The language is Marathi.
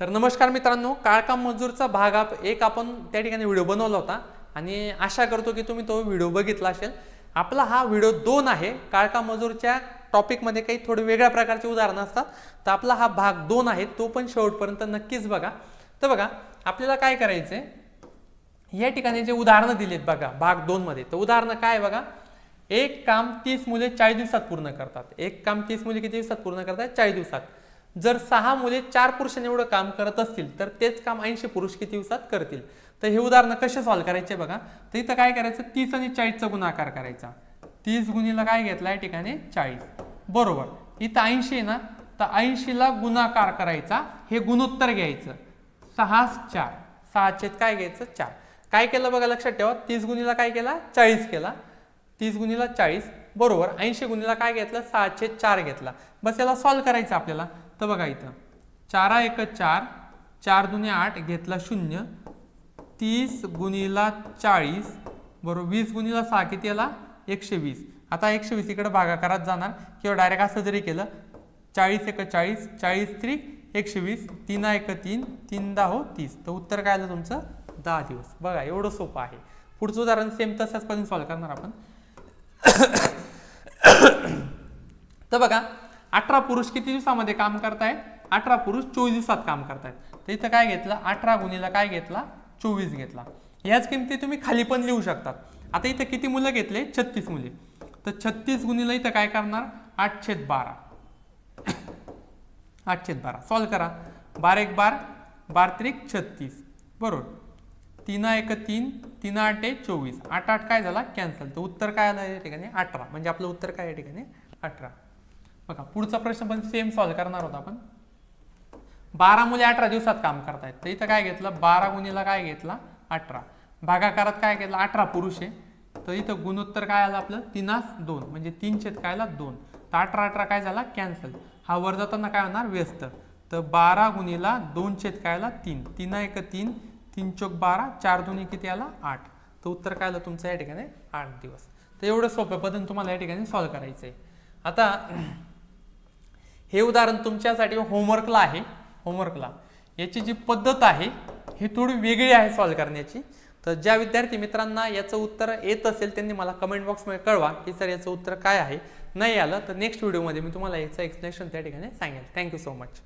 तर नमस्कार मित्रांनो काळकाम मजूरचा भाग आप एक आपण त्या ठिकाणी व्हिडिओ बनवला होता आणि आशा करतो की तुम्ही तो व्हिडिओ बघितला असेल. आपला हा व्हिडिओ दोन आहे काळकाम मजूरच्या टॉपिकमध्ये काही थोडे वेगळ्या प्रकारचे उदाहरणं असतात. तर आपला हा भाग दोन आहे तो पण शेवटपर्यंत नक्कीच बघा. तर बघा आपल्याला काय करायचं आहे या ठिकाणी जे उदाहरणं दिलीत बघा भाग दोनमध्ये तर उदाहरणं काय आहे बघा? एक काम तीस मुले चाळीस दिवसात पूर्ण करतात. एक काम तीस मुले किती दिवसात पूर्ण करतात? चाळीस दिवसात. जर सहा मुले चार पुरुषांनी एवढं काम करत असतील तर तेच काम ऐंशी पुरुष किती दिवसात करतील? तर हे उदाहरणं कसे सॉल्व्ह करायचे बघा? तर इथं काय करायचं? तीस आणि चाळीसचा गुणाकार करायचा. तीस गुणीला काय घेतला? या ठिकाणी चाळीस. बरोबर. इथं ऐंशी आहे ना? तर ऐंशीला गुणाकार करायचा. हे गुणोत्तर घ्यायचं. सहा चार. सहाचे काय घ्यायचं? चार. काय केलं बघा? लक्षात ठेवा. तीस गुणीला काय केला? चाळीस केला. तीस गुणीला चाळीस. बरोबर. ऐंशी गुणीला काय घेतलं? सहाशे चार घेतला. बस याला सॉल्व्ह करायचं आपल्याला. तर बघा इथं. चारा एक चार चार दुने आठ घेतला शून्य तीस गुणीला चाळीस बरोबर वीस गुणीला सहा किती याला एकशे वीस. आता एकशे वीस इकडे भागाकारात जाणार. किंवा डायरेक्ट असं जरी केलं चाळीस एक चाळीस चाळीस त्रिक एकशे वीस तीन एक तीन तीन दहा हो तीस. तर उत्तर काय आलं तुमचं? दहा दिवस. बघा एवढं सोपं आहे. पुढचं उदाहरण सेम तसंच पण सॉल्व्ह करणार आपण. तर बघा अठरा पुरुष किती दिवसामध्ये काम करतायत? अठरा पुरुष चोवीस दिवसात काम करतायत. तर इथं काय घेतलं? अठरा गुणीला काय घेतला? चोवीस घेतला. ह्याच किमती तुम्ही खाली पण लिहू शकतात आता इथं किती मुलं घेतले? छत्तीस मुले. तर छत्तीस गुणीला इथं काय करणार? आठशे बारा. आठशे बारा. सॉल्व करा. बार एक बार बार त्रिक छत्तीस. बरोबर. तीन एक तीन तीन आठ एक चोवीस. आठ आठ काय झाला? कॅन्सल तर उत्तर काय आलं या ठिकाणी? अठरा. म्हणजे आपलं उत्तर काय या ठिकाणी? अठरा. बघा पुढचा प्रश्न पण सेम सॉल्व करणार होता आपण. बारा मुले अठरा दिवसात काम करतायत. तर इथं काय घेतलं? बारा गुणीला काय घेतला? अठरा. भागाकारात काय घेतलं? अठरा पुरुष आहे. तर इथं गुणोत्तर काय आलं आपलं? तीनास दोन. म्हणजे तीन छेद कायला दोन. तर अठरा अठरा काय झाला? कॅन्सल हा वर जाताना काय होणार? व्यस्त. तर बारा गुणीला दोन छेद कायला तीन. तीन एक तीन. तीन चौक बारा. चार दोन्ही किती आला? आठ. तर उत्तर काय आलं तुमचं या ठिकाणी? आठ दिवस. तर एवढं सोप्या पद्धतीने तुम्हाला या ठिकाणी सॉल्व्ह करायचं आहे आता हे उदाहरण तुमच्यासाठी होमवर्कला आहे. होमवर्कला याची जी पद्धत आहे ही थोडी वेगळी आहे सॉल्व्ह करण्याची. तर ज्या विद्यार्थी मित्रांना याचं उत्तर येत असेल त्यांनी मला कमेंट बॉक्समध्ये कळवा की सर याचं उत्तर काय आहे. नाही आलं तर नेक्स्ट व्हिडिओमध्ये मी तुम्हाला याचं एक्सप्लेनेशन त्या ठिकाणी सांगेल. Thank you so much